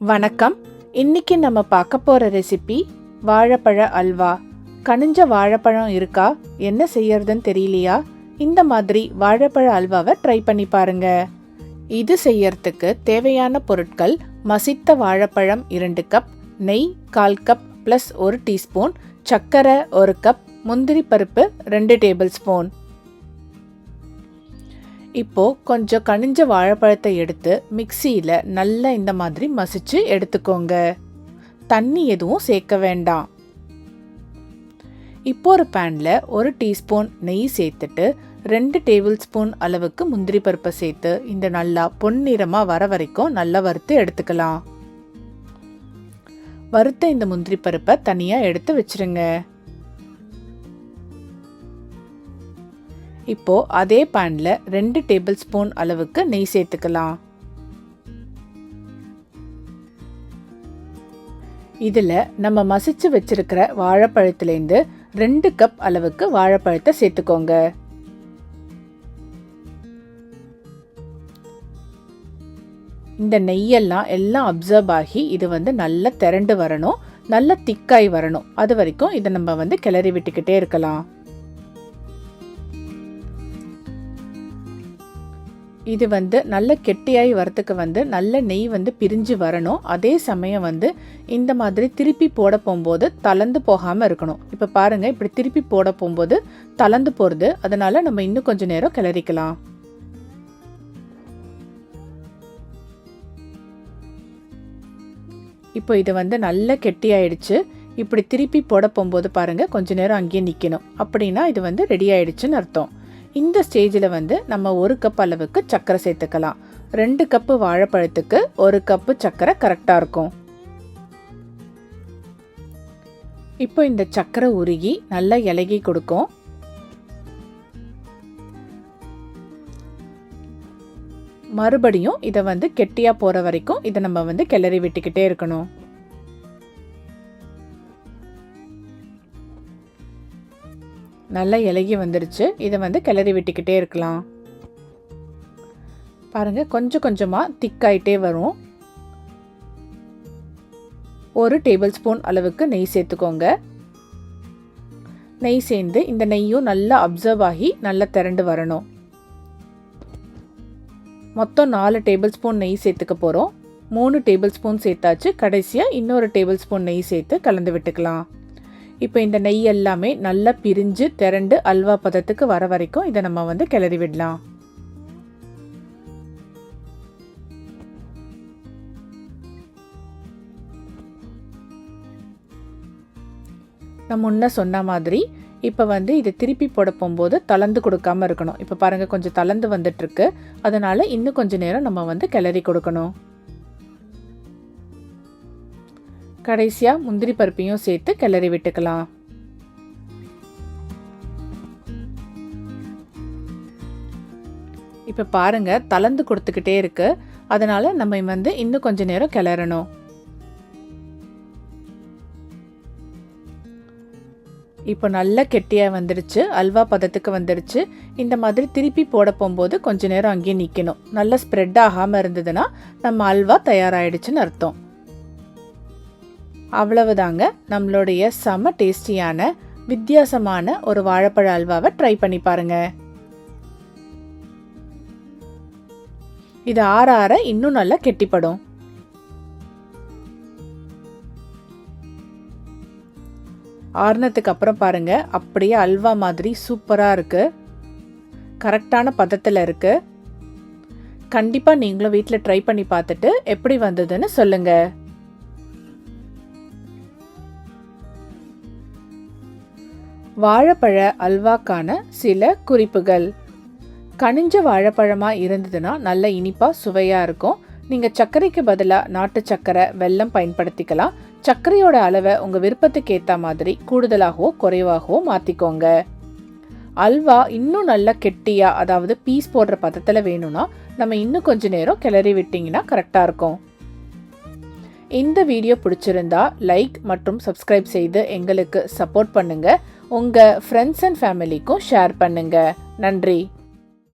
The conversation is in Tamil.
வணக்கம். இன்னைக்கு நம்ம பார்க்க போகிற ரெசிபி வாழைப்பழ அல்வா. கனிஞ்ச வாழைப்பழம் இருக்கா? என்ன செய்யறதுன்னு தெரியலையா? இந்த மாதிரி வாழைப்பழ அல்வாவை ட்ரை பண்ணி பாருங்க. இது செய்யறதுக்கு தேவையான பொருட்கள் மசித்த வாழைப்பழம் இரண்டு கப் நெய் கால் கப் ப்ளஸ் ஒரு டீஸ்பூன் சர்க்கரை ஒரு கப் முந்திரி பருப்பு ரெண்டு டேபிள் ஸ்பூன் இப்போது கொஞ்சம் கனிஞ்ச வாழைப்பழத்தை எடுத்து மிக்சியில் நல்லா இந்த மாதிரி மசிச்சு எடுத்துக்கோங்க. தண்ணி எதுவும் சேர்க்க வேண்டாம். இப்போ ஒரு பேனில் ஒரு டீஸ்பூன் நெய் சேர்த்துட்டு ரெண்டு டேபிள் ஸ்பூன் அளவுக்கு முந்திரி பருப்பை சேர்த்து இந்த நல்லா பொன்னிறமாக வர வரைக்கும் நல்லா வறுத்து எடுத்துக்கலாம். வறுத்த இந்த முந்திரி பருப்பை தனியாக எடுத்து வச்சுருங்க. இப்போ அதே பேனில் ரெண்டு டேபிள் ஸ்பூன் அளவுக்கு நெய் சேர்த்துக்கலாம். இதில் நம்ம மசிச்சு வச்சிருக்கிற வாழைப்பழத்துலேருந்து ரெண்டு கப் அளவுக்கு வாழைப்பழத்தை சேர்த்துக்கோங்க. இந்த நெய்யெல்லாம் எல்லாம் அப்சர்வ் ஆகி இது வந்து நல்லா திரண்டு வரணும். நல்லா திக்காய் வரணும். அது வரைக்கும் இதை நம்ம வந்து கிளறி விட்டுக்கிட்டே இருக்கலாம். இது வந்து நல்ல கெட்டியாகி வரத்துக்கு வந்து நல்ல நெய் வந்து பிரிஞ்சு வரணும். அதே சமயம் வந்து இந்த மாதிரி திருப்பி போட போகும்போது தளர்ந்து போகாமல் இருக்கணும். இப்போ பாருங்கள் இப்படி திருப்பி போட போகும்போது தளர்ந்து போகிறது அதனால் நம்ம இன்னும் கொஞ்சம் நேரம் கிளறிக்கலாம். இப்போ இது வந்து நல்ல கெட்டியாயிடுச்சு. இப்படி திருப்பி போட போகும்போது பாருங்கள் கொஞ்ச நேரம் அங்கேயே நிற்கணும் அப்படின்னா இது வந்து ரெடி ஆயிடுச்சுன்னு அர்த்தம். இந்த ஸ்டேஜில் வந்து நம்ம ஒரு கப் அளவுக்கு சர்க்கரை சேர்த்துக்கலாம். ரெண்டு கப்பு வாழைப்பழத்துக்கு ஒரு கப்பு சர்க்கரை கரெக்டாக இருக்கும். இப்போ இந்த சர்க்கரை உருகி நல்லா இலகி கொடுக்கும். மறுபடியும் இதை வந்து கெட்டியாக போகிற வரைக்கும் இதை நம்ம வந்து கிளறி விட்டுக்கிட்டே இருக்கணும். நல்லா இலகி வந்துருச்சு. இதை வந்து கிளறி விட்டுக்கிட்டே இருக்கலாம். பாருங்கள் கொஞ்சம் கொஞ்சமாக திக்காயிட்டே வரும். ஒரு டேபிள் ஸ்பூன் அளவுக்கு நெய் சேர்த்துக்கோங்க. நெய் சேர்ந்து இந்த நெய்யும் நல்லா அப்சர்வ் ஆகி நல்லா திரண்டு வரணும். மொத்தம் நாலு டேபிள் ஸ்பூன் நெய் சேர்த்துக்க போகிறோம் மூணு டேபிள் ஸ்பூன் சேர்த்தாச்சு. கடைசியாக இன்னொரு டேபிள் ஸ்பூன் நெய் சேர்த்து கலந்து விட்டுக்கலாம். இப்போ இந்த நெய் எல்லாமே நல்லா பிரிஞ்சு திரண்டு அல்வா பதத்துக்கு வர வரைக்கும் இதை நம்ம வந்து கிளறி விடலாம். நான் முன்ன சொன்ன மாதிரி இப்போ வந்து இதை திருப்பி போட போகும்போது தளர்ந்து கொடுக்காம இருக்கணும். இப்போ பாருங்கள் கொஞ்சம் தளர்ந்து வந்துட்டுருக்கு அதனால் இன்னும் கொஞ்சம் நேரம் நம்ம வந்து கிளறி கொடுக்கணும். கடைசியாக முந்திரி பருப்பையும் சேர்த்து கிளறி விட்டுக்கலாம். இப்போ பாருங்க தளர்ந்து கொடுத்துக்கிட்டே இருக்கு. அதனால நம்ம வந்து இன்னும் கொஞ்ச நேரம் கிளறணும். இப்போ நல்ல கெட்டியாக வந்துடுச்சு அல்வா பதத்துக்கு வந்துடுச்சு இந்த மாதிரி திருப்பி போட போகும்போது கொஞ்ச நேரம் அங்கேயே நிற்கணும் நல்லா ஸ்ப்ரெட் ஆகாமல் இருந்ததுன்னா நம்ம அல்வா தயாராகிடுச்சுன்னு அர்த்தம். அவ்வளவுதாங்க. நம்மளுடைய செம டேஸ்டியான வித்தியாசமான ஒரு வாழைப்பழ அல்வாவை ட்ரை பண்ணி பாருங்க. இது ஆற ஆற இன்னும் நல்லா கெட்டிப்படும். ஆறுனதுக்கு அப்புறம் பாருங்க அப்படியே அல்வா மாதிரி சூப்பராக இருக்கு. கரெக்டான பதத்தில் இருக்கு. கண்டிப்பாக நீங்களும் வீட்டில் ட்ரை பண்ணி பார்த்துட்டு எப்படி வந்ததுன்னு சொல்லுங்கள் வாழைப்பழ அல்வாக்கான சில குறிப்புகள். கனிஞ்ச வாழைப்பழமாக இருந்ததுன்னா நல்ல இனிப்பாக சுவையாக இருக்கும். நீங்கள் சர்க்கரைக்கு பதிலாக நாட்டு சர்க்கரை வெல்லம் பயன்படுத்திக்கலாம். சர்க்கரையோட அளவை உங்கள் விருப்பத்துக்கு ஏற்ற மாதிரி கூடுதலாகவோ குறைவாகவோ மாற்றிக்கோங்க அல்வா இன்னும் நல்ல கெட்டியாக அதாவது பீஸ் போடுற பதத்தில் வேணும்னா நம்ம இன்னும் கொஞ்ச நேரம் கிளறி விட்டிங்கன்னா கரெக்டாக இருக்கும். இந்த வீடியோ பிடிச்சிருந்தா லைக் மற்றும் சப்ஸ்கிரைப் செய்து எங்களுக்கு சப்போர்ட் பண்ணுங்கள் உங்கள் ஃப்ரெண்ட்ஸ் அண்ட் ஃபேமிலிக்கும் ஷேர் பண்ணுங்கள் நன்றி.